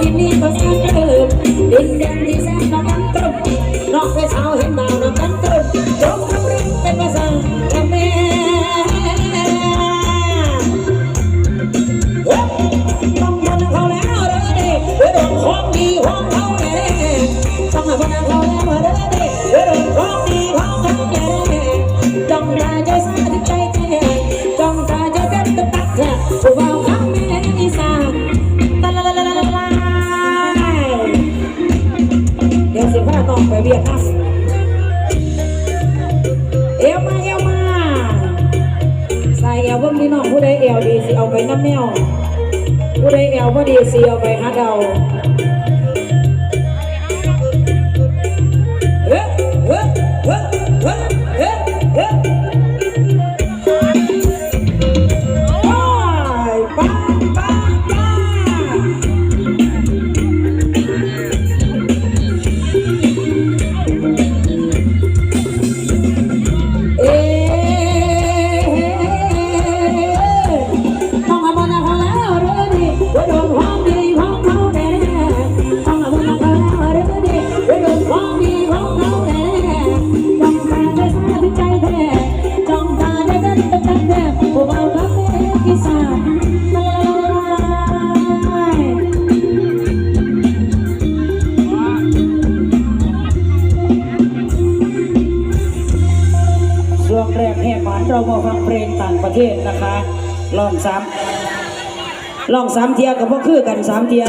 ที่นี่ก็สร้างเกิดดินแดนที่แสนน้ำกันตรึมนอกไปสาเห็นบ่าวน้ำกันตรึมจงทำเรื่องเป็นภาษาละแม่ต้องมันเขาแล้วเด้อเด้เด้อของดีของเขาแน่ต้องมันเขาแล้วเด้อเด้เด้อของดีของเขาแน่จ้องตาใจสาธิใจแท้จ้องตาใจเต้นตักแท้ สิพาน้องไปเวียดนามเอวมาเอวมาใส่เอวเบิ่งพี่น้องผู้ใดเอวดีสิเอาไปน้ำแนวผู้ใดเอวบ่ดีเสียไปหาเดา ช่วงแรกแห่หวานเรามาฟังเพลงต่างประเทศนะคะลองซ้ำลองสามเทียกับพวกคือกันสามเทีย